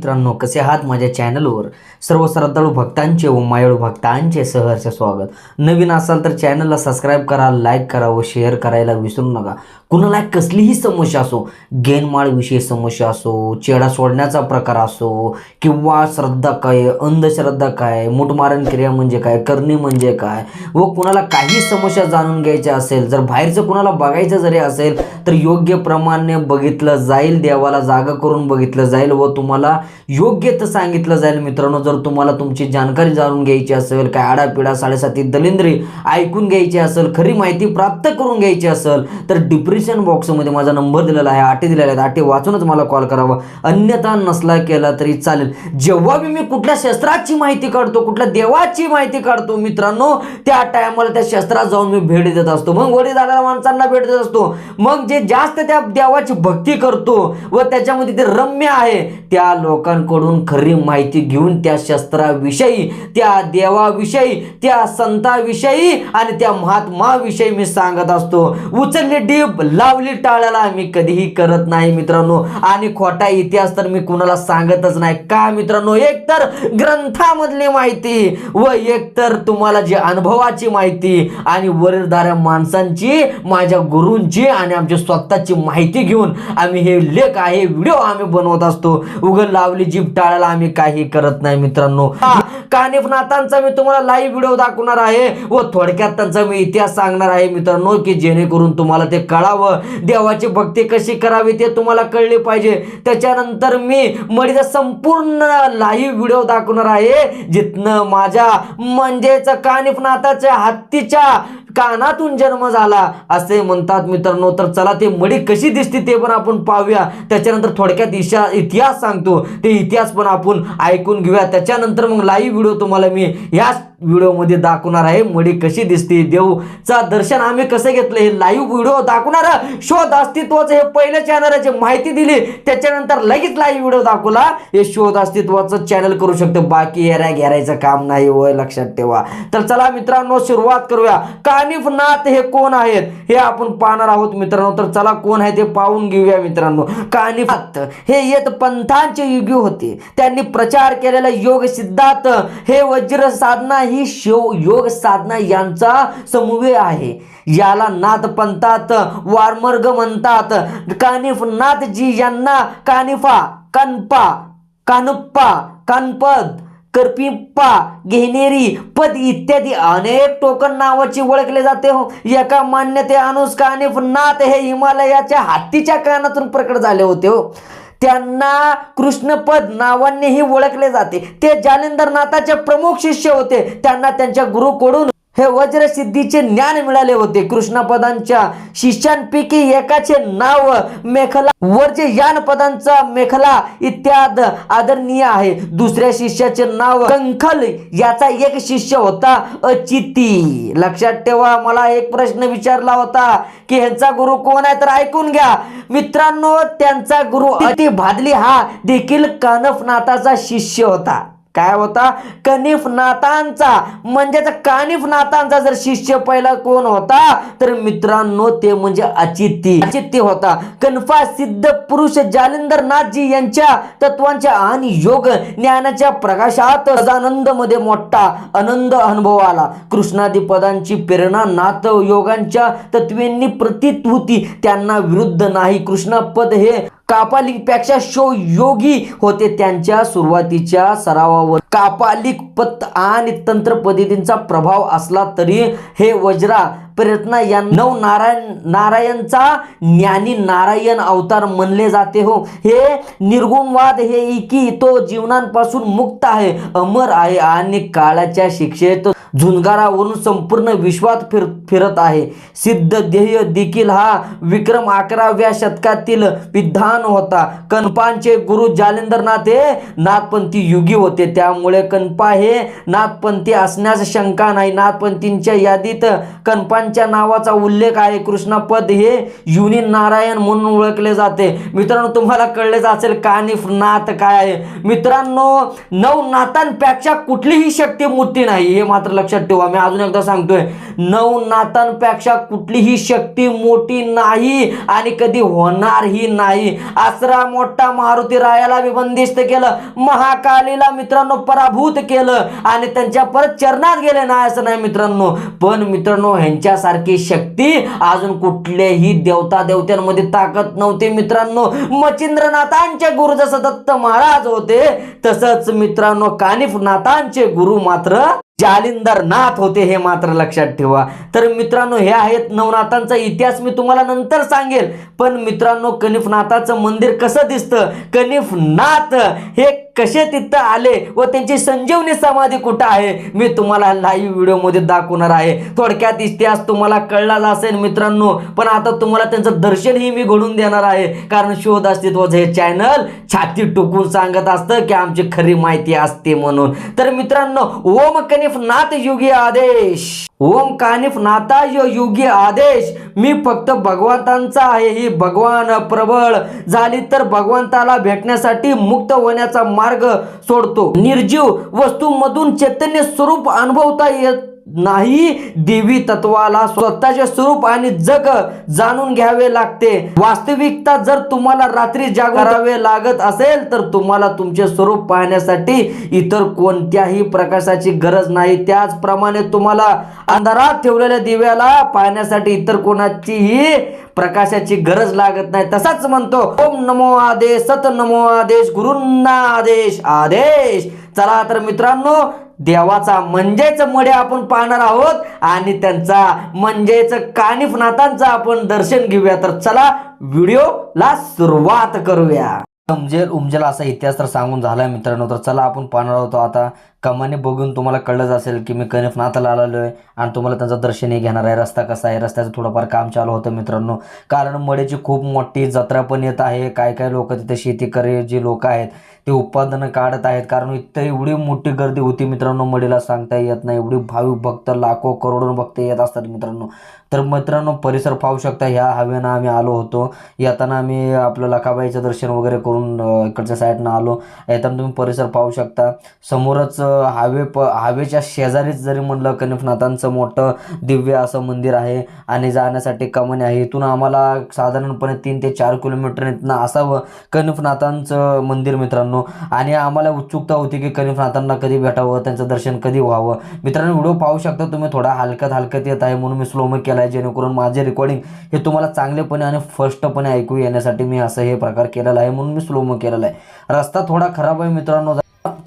मित्रांनो कसे आहात माझ्या चॅनलवर? सर्व श्रद्धाळू भक्तांचे व मायाळू भक्तांचे सहर्ष स्वागत. नवीन असाल तर चॅनलला सबस्क्राईब करा लाईक करा व शेअर करायला विसरू नका. कुणाला कसलीही समस्या असो गेनमाळविषयी समस्या असो चेडा सोडण्याचा प्रकार असो किंवा श्रद्धा काय अंधश्रद्धा काय मुठमारण क्रिया म्हणजे काय करणे म्हणजे काय व कुणाला काही समस्या जाणून घ्यायच्या असेल जर बाहेरचं कुणाला बघायचं जरी असेल तर योग्य प्रमाणे बघितलं जाईल देवाला जागा करून बघितलं जाईल व तुम्हाला योग्य तर सांगितलं जाईल मित्रांनो. जर तुम्हाला तुमची जानकारी जाणून घ्यायची असेल काय आडापिडा साडेसाती दलिंद्री ऐकून घ्यायची असेल खरी माहिती प्राप्त करून घ्यायची असेल तर डिप्रेशन बॉक्समध्ये माझा नंबर दिलेला आहे आटे दिलेला आहेत. आटे वाचूनच मला कॉल करावा. अन्यथा नसला केला तरी चालेल. जेव्हा बी मी कुठल्या शस्त्राची माहिती काढतो कुठल्या देवाची माहिती काढतो मित्रांनो त्या टायमाला त्या शस्त्रात जाऊन मी भेट देत असतो. मग वडील माणसांना भेट देत असतो. मग जे जास्त त्या देवाची भक्ती करतो व त्याच्यामध्ये ते रम्य आहे त्या लोक लोकांकडून खरी माहिती घेऊन त्या शस्त्राविषयी त्या देवाविषयी त्या संताविषयी आणि त्या महात्माविषयी मी सांगत असतो. उचलली डीप लावली टाळ्याला मी कधीही करत नाही मित्रांनो. आणि खोटा इतिहास तर मी कुणाला सांगतच नाही. का मित्रांनो? एक तर ग्रंथामधली माहिती व एक तर तुम्हाला जी अनुभवाची माहिती आणि वरीलधाऱ्या माणसांची माझ्या गुरूंची आणि आमची स्वतःची माहिती घेऊन आम्ही हे लेख आहे व्हिडिओ आम्ही बनवत असतो. उघड लाव लावली जीप टाळायला आम्ही काही करत नाही मित्रांनो. कानिफ नाथांचा मी तुम्हाला लाईव्ह व्हिडिओ दाखवणार आहे. व थोडक्यात त्यांचा मी इतिहास सांगणार आहे मित्रांनो की जेणेकरून तुम्हाला ते कळावं. देवाची भक्ती कशी करावी ते तुम्हाला कळले पाहिजे. त्याच्यानंतर मी मडीचा संपूर्ण लाईव्ह व्हिडिओ दाखवणार आहे. जिथनं माझ्या म्हणजेच कानिफ नाथाच्या हत्तीच्या कानातून जन्म झाला असे म्हणतात मित्रांनो. तर चला ते मडी कशी दिसते ते पण आपण पाहूया. त्याच्यानंतर थोडक्यात इशा इतिहास सांगतो. ते इतिहास पण आपण ऐकून घेऊया. त्याच्यानंतर मग लाईव्ह व्हिडिओ तुम्हाला मी याच व्हिडिओमध्ये दाखवणार आहे. मडी कशी दिसते? देवचा दर्शन आम्ही कसं घेतलं? हे लाईव्ह व्हिडिओ दाखवणार. शोध अस्तित्वाचं हे पहिल्या चॅनल माहिती दिली. त्याच्यानंतर लगेच लाईव्ह व्हिडिओ दाखवला. हे शोध अस्तित्वाचं चॅनल करू शकतो. बाकी येऱ्या घेरायचं काम नाही होय लक्षात ठेवा. तर चला मित्रांनो सुरुवात करूया. कानिफ नाथ हे कोण आहेत? हे आपण पाहणार आहोत मित्रांनो. तर चला कोण आहे ते पाहून घेऊया मित्रांनो. कानिफनाथ हे येत पंथांचे युगी होते. त्यांनी प्रचार केलेला योग सिद्धार्थ हे वज्र साधना ही शिव योग साधना यांचा समूह आहे. याला नाथ पंथात वारमर्ग म्हणतात. कानिफ नाथजी यांना कानिफा कनपा कानप्पा कानपद करपिप्पा घेनेरी पद इत्यादी अनेक टोकन नावाची ओळखले जाते हो. एका मान्यते अनुस कानिफ नाथ हे हिमालयाच्या हत्तीच्या कानातून प्रकट झाले होते हो. त्यांना कृष्णपद नावांनीही ओळखले जाते. ते जालिंदरनाथाचे प्रमुख शिष्य होते. त्यांना त्यांच्या गुरुकडून हे वज्रसिद्धीचे ज्ञान मिळाले होते. कृष्णपदांच्या शिष्यांपैकी एकाचे नाव मेखला. वर यान पदांचा मेखला इत्याद आदरणीय आहे. दुसऱ्या शिष्याचे नाव कंखल. याचा एक शिष्य होता अचिती. लक्षात ठेवा मला एक प्रश्न विचारला होता की ह्यांचा गुरु कोण आहे? तर ऐकून घ्या. मित्रांनो त्यांचा गुरु अति भादली हा देखील कानफनाथाचा शिष्य होता. काय होता? कनिफ नाथांचा म्हणजेच कानिफ नाथांचा जर शिष्य पहिला कोण होता? तर मित्रांनो ते म्हणजे अचित्ती. अचित्य होता. कन्फा सिद्ध पुरुष जालिंदर नाथजी यांच्या तत्वांच्या आणि योग ज्ञानाच्या प्रकाशात सदानंदमध्ये मोठा आनंद अनुभव आला. कृष्णादी पदांची प्रेरणा नाथ योगांच्या तत्वेंनी प्रतीत होती. त्यांना विरुद्ध नाही. कृष्णपद हे कापालिकपेक्षा शो योगी होते त्यांच्या सुरुवातीच्या सरावावर. कापालिक पत आणि तंत्र पद्धतींचा प्रभाव असला तरी हे वज्रा प्रयत्न या नव नारायण नारायणचा ज्ञानी नारायण अवतार म्हणले जाते हो. हे निर्गुणवाद हे की तो जीवनांपासून मुक्त आहे अमर आहे आणि काळाच्या शिक्षेत झुंगारावरून संपूर्ण विश्वात फिर फिरत आहे. सिद्ध ध्येय देखील हा विक्रम अकराव्या शतकातील विधान होता. कनपांचे गुरु जालिंदरनाथ हे नाथपंथी युगी होते. त्यामुळे कनपा हे नाथपंथी असण्यास शंका नाही. नाथपंथींच्या यादीत कणपांच्या नावाचा उल्लेख आहे. कृष्णपद हे युनी नारायण म्हणून ओळखले जाते. मित्रांनो तुम्हाला कळलेच असेल कानिफ नाथ काय आहे. मित्रांनो नऊ नाथांपेक्षा कुठलीही शक्ती मोठी नाही. हे मात्र लक्षात ठेवा. मी अजून एकदा सांगतोय नऊ नाथांपेक्षा कुठलीही शक्ती मोठी नाही आणि कधी होणारही नाही. आसरा मोठा मारुती रायाला बी बंदिस्त केलं. महाकालीला मित्रांनो पराभूत केलं आणि त्यांच्या परत चरणात गेले. नाही असं नाही मित्रांनो. पण मित्रांनो ह्यांच्यासारखी शक्ती अजून कुठल्याही देवता देवत्यांमध्ये ताकद नव्हती मित्रांनो. मचिंद्रनाथांचे गुरु जसं दत्त महाराज होते तसंच मित्रांनो कानिफ नाथांचे गुरु मात्र जालिंदर नाथ होते हे मात्र लक्षात ठेवा. तर मित्रांनो हे आहेत नवनाथांचा इतिहास. मी तुम्हाला नंतर सांगेल. पण मित्रांनो कनिफनाथाचं मंदिर कसं दिसतं? कनिफनाथ हे कसे तिथं आले व त्यांची संजीवनी समाधी कुठं आहे मी तुम्हाला लाईव्ह व्हिडिओमध्ये दाखवणार आहे. थोडक्यात इतिहास तुम्हाला कळलाच असेल मित्रांनो पण आता तुम्हाला त्यांचं दर्शनही मी घडून देणार आहे. कारण शोध अस्तित्वाचं हे चॅनल छाती टोकून सांगत असतं की आमची खरी माहिती असते म्हणून. तर मित्रांनो ओम कनिफ नाथ युगी आदेश. ओम कानिफ नाथा युगी आदेश. मी फक्त भगवंतांचा आहे ही भगवान प्रबळ. झाली तर भगवंताला भेटण्यासाठी मुक्त होण्याचा मार्ग सोडतो. निर्जीव वस्तूंमधून चैतन्य स्वरूप अनुभवता येत नाही देवी तत्वाला स्वतःचे स्वरूप आणि जग जाणून घ्यावे लागते. वास्तविकता जर तुम्हाला रात्री जागरावे लागत असेल तर तुम्हाला तुमचे स्वरूप पाहण्यासाठी इतर कोणत्याही प्रकाशाची गरज नाही. त्याचप्रमाणे तुम्हाला अंधारात ठेवलेल्या दिव्याला पाहण्यासाठी इतर कोणाचीही प्रकाशाची गरज लागत नाही. तसाच म्हणतो ओम नमो आदेश सत नमो आदेश गुरुंना आदेश आदेश. चला तर मित्रांनो देवाचा म्हणजेच मडे आपण पाहणार आहोत आणि त्यांचा म्हणजेच कानिफनाथांचं आपण दर्शन घेऊया. तर चला व्हिडिओला सुरुवात करूया. उमजेल उमजेल असा इतिहास तर सांगून झाला मित्रांनो. तर चला आपण पाहणार आहोत आता. कमाने बघून तुम्हाला कळलंच असेल की मी कनिफनाथाला आलेलो आहे आणि तुम्हाला त्यांचं दर्शनही घेणार आहे. रस्ता कसा आहे? रस्त्याचं थोडंफार काम चालू होतं मित्रांनो. कारण मडेची खूप मोठी जत्रा पण येत आहे. काय काय लोक तिथे शेती करे जे लोक आहेत ते उत्पादनं काढत आहेत. कारण इथं एवढी मोठी गर्दी होती मित्रांनो मडीला सांगता येत नाही. एवढी भाविक भक्त लाखो करोडो भक्त येत असतात मित्रांनो. तर मित्रांनो परिसर पाहू शकता ह्या हवेनं आम्ही आलो होतो. येताना आम्ही आपलं लखाबाईचं दर्शन वगैरे करून इकडच्या साईडनं आलो. येताना तुम्ही परिसर पाहू शकता. समोरच अं, हवे प हवेच्या शेजारीच जरी म्हणलं कनिफनाथांचं मोठं दिव्य असं मंदिर आहे आणि जाण्यासाठी कमानी आहे इथून आम्हाला साधारणपणे तीन ते चार किलोमीटर इथनं असावं कनिफनाथांचं मंदिर मित्रांनो. आणि आम्हाला उत्सुकता होती की कनिफनाथांना कधी भेटावं त्यांचं दर्शन कधी व्हावं. मित्रांनो व्हिडिओ पाहू शकता तुम्ही थोडा हलकत हलकत येत आहे म्हणून मी स्लोमो केला आहे जेणेकरून माझे रेकॉर्डिंग हे तुम्हाला चांगलेपणे आणि फर्स्टपणे ऐकू येण्यासाठी मी असं हे प्रकार केलेला आहे म्हणून मी स्लोमो केलेला आहे. रस्ता थोडा खराब आहे मित्रांनो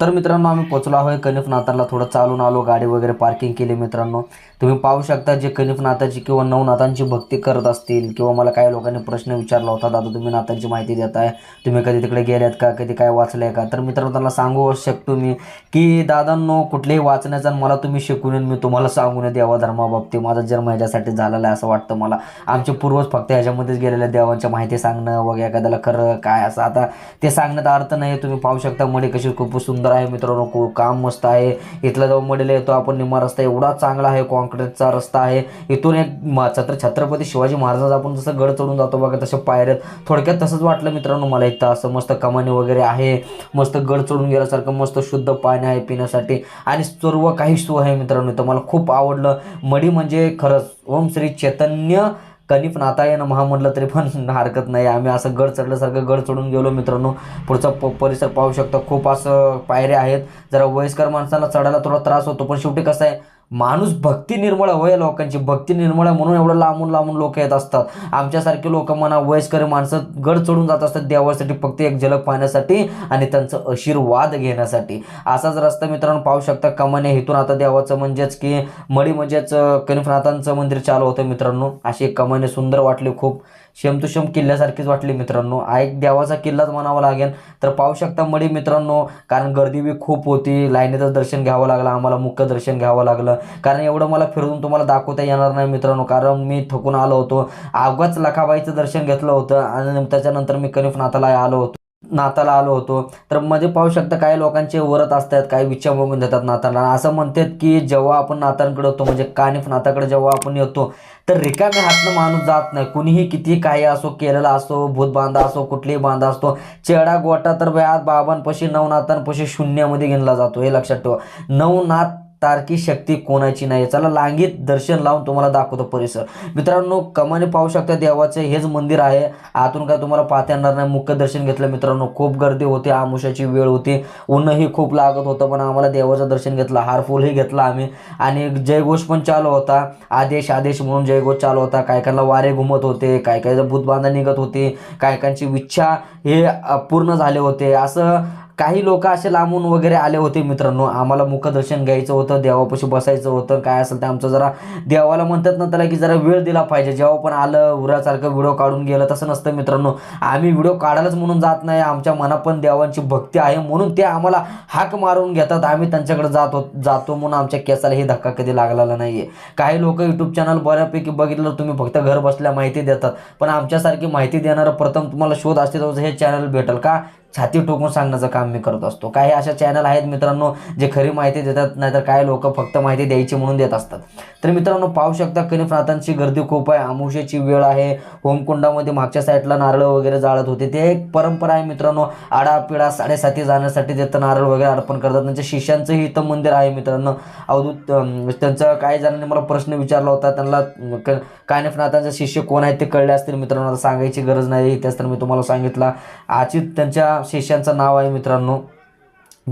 तर मित्रांनो आम्ही पोचलो आहे कनिफनाथांना थोडं चालून आलो गाडी वगैरे पार्किंग केली मित्रांनो. तुम्ही पाहू शकता जे कनिफनाथाची किंवा नवनाथांची भक्ती करत असतील किंवा मला काही लोकांनी प्रश्न विचारला होता दादा तुम्ही नाथांची माहिती देताय? तुम्ही कधी तिकडे गेल्यात का? कधी काय वाचलंय का? तर मित्रांनो त्यांना सांगू शकतो मी की दादांनो कुठलेही वाचण्याचा आणि मला तुम्ही शिकून येईन मी तुम्हाला सांगून देवा धर्माबाबतीत. माझा जन्म ह्याच्यासाठी झालेला आहे असं वाटतं मला. आमचे पूर्वज फक्त ह्याच्यामध्येच गेलेल्या देवांच्या माहिती सांगणं वगैरे एखाद्याला खरं काय असं. आता ते सांगण्याचा अर्थ नाही तुम्ही पाहू शकता मडी कशी खूप सुंदर आहे मित्रांनो खूप काम मस्त आहे. इथला जाऊन मडीला येतो आपण निम्मा रस्ता एवढा चांगला आहे कॉन्क्रीटचा रस्ता आहे. इथून एक म- छत्र छत्रपती शिवाजी महाराज आपण जसं गड चढून जातो बघा तसं पायऱ्यात थोडक्यात तसंच वाटलं मित्रांनो मला इथं असं मस्त कमानी वगैरे आहे. मस्त गड चढून गेल्यासारखं मस्त शुद्ध पाणी आहे पिण्यासाठी. आणि सर्व काही सो आहे मित्रांनो इथं मला खूप आवडलं. मडी म्हणजे खरंच ओम श्री चैतन्य कनिफ नाताय महा म्हटलं तरी पण हरकत नाही. आम्ही असं गड चढल्यासारखं गड चढून गेलो मित्रांनो. पुढचा प परिसर पाहू शकता. खूप असं पायऱ्या आहेत. जरा वयस्कर माणसाला चढायला थोडा त्रास होतो पण शेवटी कसं आहे माणूस भक्ती निर्मळ वय लोकांची. भक्ती निर्मळ आहे म्हणून एवढं लांबून लांबून लोक येत असतात. आमच्यासारखे लोक म्हणा वयस्कर माणसं गड चढून जात असतात देवासाठी फक्त एक झलक पाहण्यासाठी आणि त्यांचं आशीर्वाद घेण्यासाठी. असाच रस्ता मित्रांनो पाहू शकता. कमाने हेतून आता देवाचं म्हणजेच की मडी म्हणजेच कनिफनाथांचं मंदिर चालू होतं मित्रांनो. अशी एक कमाने सुंदर वाटली खूप. शेम किल्ल्यासारखीच वाटली मित्रांनो. हा एक देवाचा किल्लाच म्हणावा लागेल. तर पाहू शकता मडी मित्रांनो कारण गर्दी बी खूप होती. लाईनीतच दर्शन घ्यावं लागलं आम्हाला मुख्य दर्शन घ्यावं लागलं. कारण एवढं मला फिरून तुम्हाला दाखवता येणार नाही मित्रांनो कारण मी थकून आलो होतो. अवघाच लखाबाईचं दर्शन घेतलं होतं आणि त्याच्यानंतर मी कनिफनाथाला आलो होतो. नाताला आलो होतो. तर मध्ये पाहू शकता काही लोकांचे वरत असतात काही विच्छा मागून देतात नाताला. असं म्हणतात की जेव्हा आपण नातांकडे होतो म्हणजे कानिफ नाताकडे जेव्हा आपण येतो तर रिकाम्या हातनं माणूस जात नाही. कुणीही किती काही असो केलेला असो भूत बांधा असो कुठलीही बांधा असतो चेडा गोटा तर व्याज बाबांपाशी नवनाथांपाशी शून्यामध्ये घेतला जातो. हे लक्षात ठेवा. नऊ नात तारकी शक्ती कोणाची नाही चला लांगीत दर्शन लावून तुम्हाला दाखवतो परिसर. मित्रांनो कमाने पाहू शकता देवाचं हेच मंदिर आहे. आतून काय तुम्हाला पाहता येणार नाही. मुख्य दर्शन घेतलं मित्रांनो खूप गर्दी होती आमुषाची वेळ होती. ऊनही खूप लागत होतं पण आम्हाला देवाचं दर्शन घेतलं हारफुलही घेतला आम्ही. आणि जयघोष पण चालू होता. आदेश आदेश म्हणून जयघोष चालू होता. काय काहींना वारे घुमत होते काय काय भूतबांधा निघत होते. कायकांची काहींची इच्छा हे पूर्ण झाले होते. असं काही लोक असे लांबून वगैरे आले होते मित्रांनो. आम्हाला मुखदर्शन घ्यायचं होतं देवापाशी बसायचं होतं. काय असेल ते आमचं जरा देवाला म्हणतात ना त्याला की जरा वेळ दिला पाहिजे. जेव्हा पण आलं उरासारखं व्हिडिओ काढून गेलं तसं नसतं मित्रांनो. आम्ही व्हिडिओ काढायलाच म्हणून जात नाही. आमच्या मनात पण देवांची भक्ती आहे म्हणून ते आम्हाला हाक मारून घेतात. आम्ही त्यांच्याकडे जातो जातो म्हणून आमच्या केसाला हे धक्का कधी लागलेला नाही आहे काही लोक यूट्यूब चॅनल बऱ्यापैकी बघितलं तुम्ही फक्त घर बसल्या माहिती देतात. पण आमच्यासारखी माहिती देणारं प्रथम तुम्हाला शोध असते हे चॅनल भेटेल का? छाती टोकून सांगण्याचं काम मी करत असतो. काही अशा चॅनल आहेत मित्रांनो जे खरी माहिती देतात नाहीतर काही लोक फक्त माहिती द्यायची म्हणून देत असतात. तर मित्रांनो पाहू शकता कनिफनाथांची गर्दी खूप आहे. आमुषेची वेळ आहे. होमकुंडामध्ये मागच्या साईडला नारळ वगैरे जाळत होते. ते एक परंपरा आहे मित्रांनो. आडापिडा साडेसाती जाण्यासाठी तिथं नारळ वगैरे अर्पण करतात. त्यांच्या शिष्यांचंही इथं मंदिर आहे मित्रांनो. अवधूत त्यांचं काही जणांनी मला प्रश्न विचारला होता. त्यांना क- कानिफनाथांचे शिष्य कोण आहेत ते कळले असतील मित्रांनो. आता सांगायची गरज नाही. इतिहास तर मी तुम्हाला सांगितला. अचित त्यांच्या शिष्यांचं नाव आहे मित्रांनो.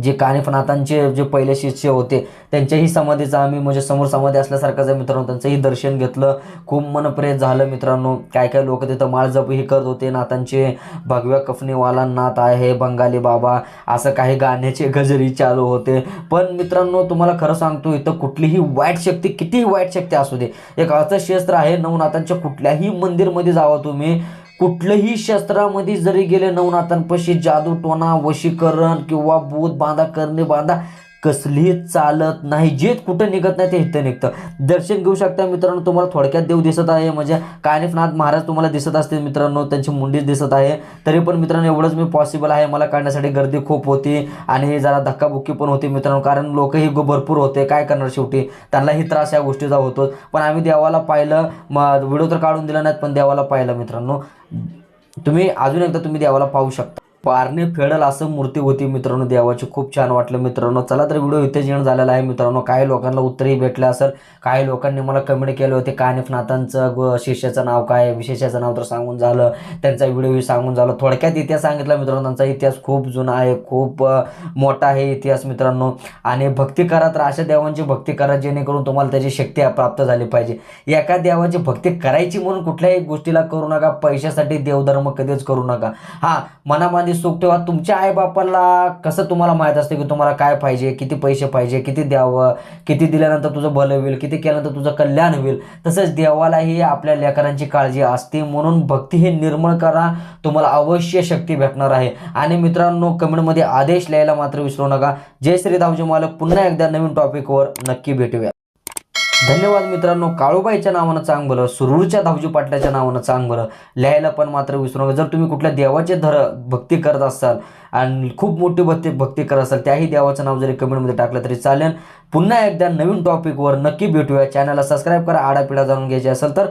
जे कानिफनाथांचे जे पहिले शिष्य होते त्यांच्याही समाधीचं आम्ही म्हणजे समोर समाधी असल्यासारखंच आहे मित्रांनो. त्यांचंही दर्शन घेतलं. खूप मनप्रेत झालं मित्रांनो. काय काय लोक तिथं माळजपही करत होते. नाथांचे भगव्या कफनीवाला नाथ आहे बंगाली बाबा. असं काही गाण्याचे गजरी चालू होते. पण मित्रांनो तुम्हाला खरं सांगतो इथं कुठलीही वाईट शक्ती कितीही वाईट शक्ती असू दे. एक अर्थशास्त्र आहे नवनाथांच्या कुठल्याही मंदिरमध्ये जावं तुम्ही. कुठलंही शस्त्रामध्ये जरी गेले नवनाथांपाशी जादू टोना वशीकरण किंवा भूत बांधा करणे बांधा कसलीही चालत नाही. जे कुठं निघत नाही ते इथं निघतं. दर्शन घेऊ शकता मित्रांनो तुम्हाला थोडक्यात देव दिसत आहे. म्हणजे कानिफनाथ महाराज तुम्हाला दिसत असतील मित्रांनो त्यांची मुंडीच दिसत आहे. तरी पण मित्रांनो एवढंच मी पॉसिबल आहे. मला काढण्यासाठी गर्दी खूप होती आणि हे जरा धक्काबुक्की पण होती मित्रांनो कारण लोकही भरपूर होते. काय करणार शेवटी? त्यांनाही त्रास या गोष्टीचा होतो पण आम्ही देवाला पाहिलं. मग व्हिडिओ तर काढून दिला नाहीत पण देवाला पाहिलं मित्रांनो. तुम्ही अजून एकदा तुम्ही देवाला पाहू शकता. पारणे फेडल असं मूर्ती होती मित्रांनो देवाची. खूप छान वाटलं मित्रांनो. चला तर व्हिडिओ इथे जेण झालेला आहे मित्रांनो. काही लोकांना उत्तरही भेटलं असेल. काही लोकांनी मला कमेंट केले होते कानिफनाथांचं ग शिष्याचं नाव काय? आहे, विशेषाचं नाव तर सांगून झालं. त्यांचा व्हिडिओही सांगून झालं. थोडक्यात इतिहास सांगितला मित्रांनो त्यांचा इतिहास खूप जुना आहे. खूप मोठा आहे इतिहास मित्रांनो. आणि भक्ती करा तर अशा देवांची भक्ती करा जेणेकरून तुम्हाला त्याची शक्ती प्राप्त झाली पाहिजे. एका देवाची भक्ती करायची म्हणून कुठल्याही गोष्टीला करू नका. पैशासाठी देवधर्म कधीच करू नका. हा मनामध्ये सुख ठेवा. तुमच्या आईबापांना कसं तुम्हाला माहीत असतं की तुम्हाला काय पाहिजे किती पैसे पाहिजे किती द्यावं किती दिल्यानंतर तुझं भलं होईल किती केल्यानंतर तुझं कल्याण होईल. तसंच देवालाही आपल्या लेकरांची काळजी असते. म्हणून भक्ती हे निर्मळ करा. तुम्हाला अवश्य शक्ती भेटणार आहे. आणि मित्रांनो कमेंटमध्ये आदेश लिहायला मात्र विसरू नका. जय श्री धावजी मालक. पुन्हा एकदा नवीन टॉपिकवर नक्की भेटूया. धन्यवाद मित्रांनो. काळूबाईच्या नावानं चांग बरं सुरूरच्या धावजी पाटलाच्या नावानं चांग बरं लिहायला पण मात्र विसरू नका. जर तुम्ही कुठल्या देवाचे धर भक्ती करत असाल आणि खूप मोठी भक्ती भक्ती करत असाल त्याही देवाचं नाव जरी कमेंटमध्ये टाकलं तरी चालेल. पुन्हा एकदा नवीन टॉपिकवर नक्की भेटूया. चॅनलला सबस्क्राईब करा आडापिडा जाणून घ्यायची असेल तर